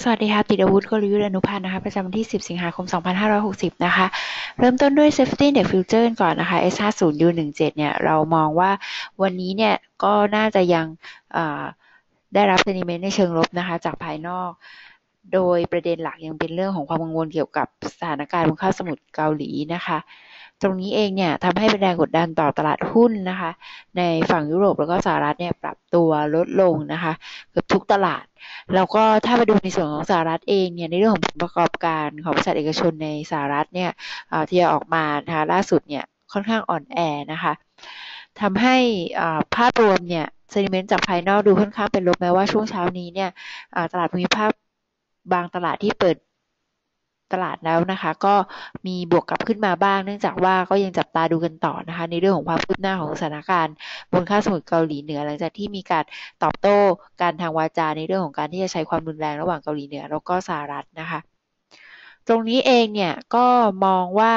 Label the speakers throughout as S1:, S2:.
S1: สวัสดีค่ะ ติดอาวุธกลยุทธ์อนุพันธ์นะคะ ประจำวันที่ 10 สิงหาคม 2560 นะคะ เริ่มต้นด้วย Safety Index Future ก่อนนะคะ S50U17 เนี่ย เรามองว่าวันนี้เนี่ย ก็น่าจะยังได้รับ sentiment ในเชิงลบนะคะ จากภายนอก โดยประเด็นหลักยังเป็นเรื่องของความกังวลเกี่ยวกับสถานการณ์บนข้าสมุทรเกาหลีนะคะ ตรงนี้เองเนี่ยทำให้เป็นแรงกดดันต่อตลาดหุ้นนะคะ ในฝั่งยุโรปแล้วก็สหรัฐเนี่ยปรับตัวลดลงนะคะเกือบทุกตลาด แล้วก็ถ้ามาดูในส่วนของสหรัฐเองเนี่ยในเรื่องของผลประกอบการของบริษัทเอกชนในสหรัฐเนี่ยที่ออกมานะคะล่าสุดเนี่ยค่อนข้างอ่อนแอนะคะทำให้ภาพรวมเนี่ยเซนิเมนต์จากภายนอกดูค่อนข้างเป็นลบแม้ว่าช่วงเช้านี้เนี่ยตลาดภูมิภาคบางตลาดที่เปิด ตลาดแล้วนะคะ ก็มีบวกกลับขึ้นมาบ้าง เนื่องจากว่าก็ยังจับตาดูกันต่อนะคะ ในเรื่องของความคืบหน้าของสถานการณ์บนค่าสมุทรเกาหลีเหนือ หลังจากที่มีการตอบโต้การทางวาจาในเรื่องของการที่จะใช้ความรุนแรงระหว่างเกาหลีเหนือแล้วก็สหรัฐนะคะตรงนี้เองเนี่ยก็มองว่า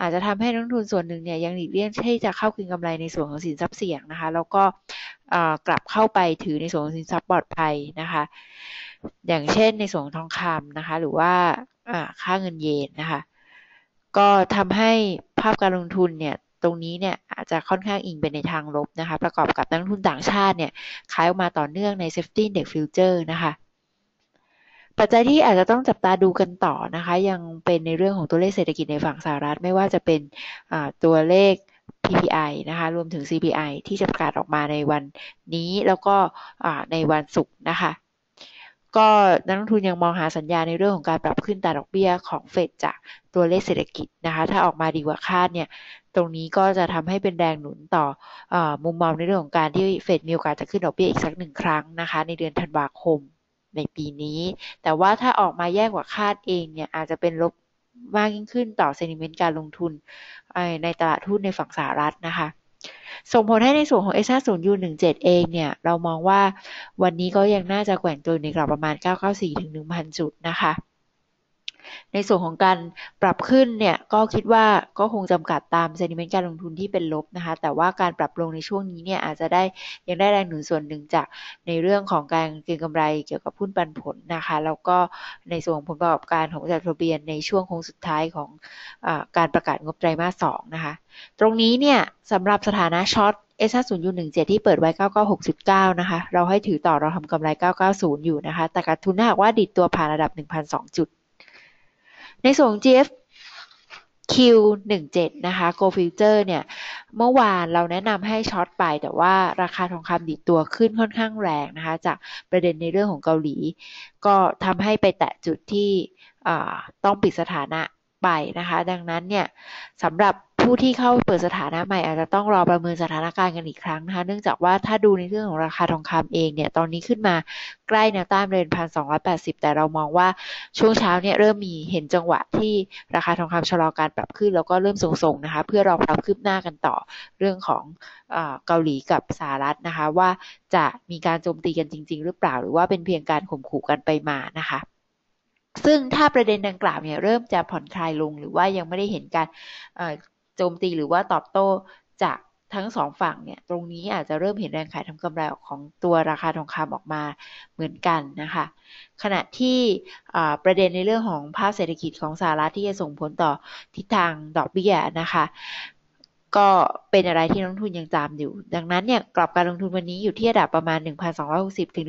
S1: อาจจะทำให้นักทุนส่วนหนึ่งเนี่ยยังหลีกเลี่ยงที่จะเข้าคืนกำไรในส่วนของสินทรัพย์เสี่ยงนะคะ แล้วก็กลับเข้าไปถือในส่วนของสินทรัพย์ปลอดภัยนะคะ อย่างเช่นในส่วนทองคำนะคะ หรือว่า ค่าเงินเยนนะคะ ก็ทำให้ภาพการลงทุนเนี่ยตรงนี้เนี่ยอาจจะค่อนข้างอิงไปในทางลบนะคะ ประกอบกับนักลงทุนต่างชาติเนี่ยขายออกมาต่อเนื่องใน Safety Index Future นะคะ ปัจจัยที่อาจจะต้องจับตาดูกันต่อนะคะ ยังเป็นในเรื่องของตัวเลขเศรษฐกิจในฝั่งสหรัฐ ไม่ว่าจะเป็นตัวเลข PPI นะคะ รวมถึง CPI ที่จะประกาศออกมาในวันนี้แล้วก็ในวันศุกร์นะคะ ก็นักลงทุนยังมองหาสัญญาณในเรื่องของการปรับขึ้นตาดอกเบี้ยของเฟดจากตัวเลขเศรษฐกิจนะคะ ถ้าออกมาดีกว่าคาดเนี่ย ตรงนี้ก็จะทำให้เป็นแรงหนุนต่ออมุมมองในเรื่องของการที่เฟดมีโอกาสจะขึ้นดอกเบี้ยอีกสักหนึ่งครั้งนะคะ ในเดือนธันวาคมในปีนี้ แต่ว่าถ้าออกมาแย่กว่าคาดเองเนี่ยอาจจะเป็นลบมากยิ่งขึ้นต่อเซนิเมนต์การลงทุนในตลาดหุ้นในฝั่งสหรัฐนะคะ ส่งผลให้ในส่วนของ S50U17 เองเนี่ย เรามองว่าวันนี้ก็ยังน่าจะแกว่งตัวในกรอบประมาณ 994ถึง1,000 จุดนะคะ ในส่วนของการปรับขึ้นเนี่ยก็คิดว่าก็คงจำกัดตามเซนิเมนต์การลงทุนที่เป็นลบนะคะ แต่ว่าการปรับลงในช่วงนี้เนี่ยอาจจะได้ยังได้แรงหนุนส่วนหนึ่งจากในเรื่องของการเก็งกำไรเกี่ยวกับหุ้นปันผลนะคะ แล้วก็ในส่วนของผลประกอบการของบริษัททะเบียนในช่วงโค้งสุดท้ายของอการประกาศงบไตรมาส2นะคะ ตรงนี้เนี่ยสำหรับสถานะช็อต S50U17 ที่เปิดไว้ 996.9 นะคะ เราให้ถือต่อเราทำกำไร 990 อยู่นะคะ แต่การทุนถ้าหากว่าดิดตัวผ่านระดับ 1,002 จุด ในส่วนของ GF Q17 นะคะ Go Future เนี่ย เมื่อวานเราแนะนำให้ช็อตไป แต่ว่าราคาทองคำดิดตัวขึ้นค่อนข้างแรงนะคะ จากประเด็นในเรื่องของเกาหลี ก็ทำให้ไปแตะจุดที่ต้องปิดสถานะไปนะคะ ดังนั้นเนี่ยสำหรับ ผู้ที่เข้าเปิดสถานะใหม่อาจจะต้องรอประเมินสถานการณ์กันอีกครั้งนะคะเนื่องจากว่าถ้าดูในเรื่องของราคาทองคำเองเนี่ยตอนนี้ขึ้นมาใกล้แนวต้านเรนพันสองร้อยแปดสิบแต่เรามองว่าช่วงเช้าเนี่ยเริ่มมีเห็นจังหวะที่ราคาทองคำชะลอการปรับขึ้น แล้วก็เริ่มทรงๆนะคะเพื่อรอความคืบหน้ากันต่อเรื่องของเกาหลีกับสหรัฐนะคะ ว่าจะมีการโจมตีกันจริง ๆ หรือเปล่า หรือว่าเป็นเพียงการข่มขู่กันไปมานะคะซึ่งถ้าประเด็นดังกล่าวเนี่ยเริ่มจะผ่อนคลายลงหรือว่ายังไม่ได้เห็นการ โจมตีหรือว่าตอบโต้จากทั้งสองฝั่งเนี่ยตรงนี้อาจจะเริ่มเห็นแรงขายทำกำไรของตัวราคาทองคำออกมาเหมือนกันนะคะ ขณะที่ประเด็นในเรื่องของภาพเศรษฐกิจของสหรัฐที่จะส่งผลต่อทิศทางดอกเบี้ยนะคะ ก็เป็นอะไรที่นักทุนยังจำอยู่ ดังนั้นเนี่ยกรอบการลงทุนวันนี้อยู่ที่ระดับประมาณ 1,260 ถึง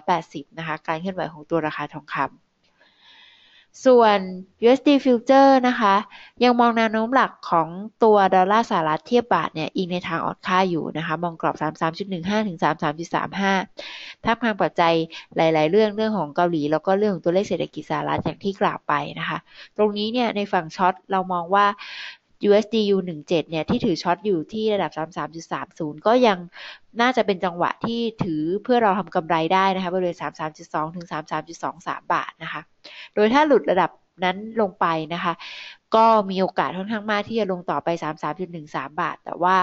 S1: 1,280 นะคะ การเคลื่อนไหวของตัวราคาทองคำ ส่วน USD Future นะคะ ยังมองแนวโน้มหลักของตัวดอลลาร์สหรัฐเทียบบาทเนี่ย อิงในทางอ่อนค่าอยู่นะคะ มองกรอบ 33.15 ถึง 33.35ท่ามกลางปัจจัยหลาย ๆ เรื่องเรื่องของเกาหลี แล้วก็เรื่องของตัวเลขเศรษฐกิจสหรัฐอย่างที่กล่าวไปนะคะ ตรงนี้เนี่ยในฝั่งช็อตเรามองว่า USD U17 เนี่ยที่ถือช็อตอยู่ที่ระดับ 33.30 ก็ยังน่าจะเป็นจังหวะที่ถือเพื่อเราทำกำไรได้นะคะบริเวณ 33.2 ถึง 33.23 บาทนะคะ โดยถ้าหลุดระดับนั้นลงไปนะคะ ก็มีโอกาสค่อนข้างมากที่จะลงต่อไป 33.13 บาท แต่ว่า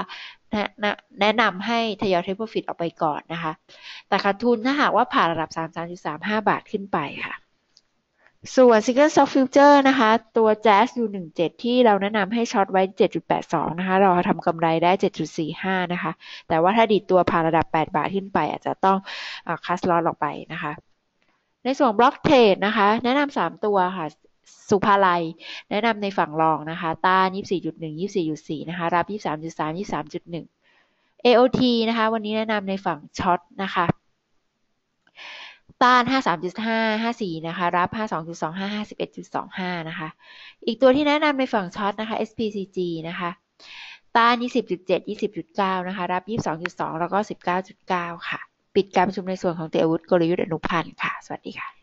S1: แนะนำให้ทยอยเทปโปรฟิตออกไปก่อนนะคะ แต่ขาดทุนถ้าหากว่าผ่านระดับ 33.35 บาทขึ้นไปค่ะ ส่วน Single Stock Future นะคะ ตัว Jazz U17 ที่เราแนะนำให้ช็อตไว้ 7.82 นะคะ เราทำกำไรได้ 7.45 นะคะ แต่ว่าถ้าดีดตัวผ่านระดับ 8 บาทขึ้นไป อาจจะต้องคัสลอสออกไปนะคะ ในส่วนบล็อกเทรดนะคะ แนะนำสามตัวค่ะสุภาลัย แนะนำในฝั่งรองนะคะ ต้าน24.1 24.4 นะคะ รับ 23.3 23.1 AOT นะคะ วันนี้แนะนำในฝั่งช็อตนะคะ ต้าน 53.5 54 นะคะ รับ 52.25 51.25 นะคะ อีกตัวที่แนะนำในฝั่งช็อตนะคะ SPCG นะคะ ต้าน 20.7 20.9 นะคะ รับ 22.2 แล้วก็ 19.9 ค่ะ ปิดการประชุมในส่วนของเตอาวุธกลยุทธ์อนุพันธ์ค่ะ สวัสดีค่ะ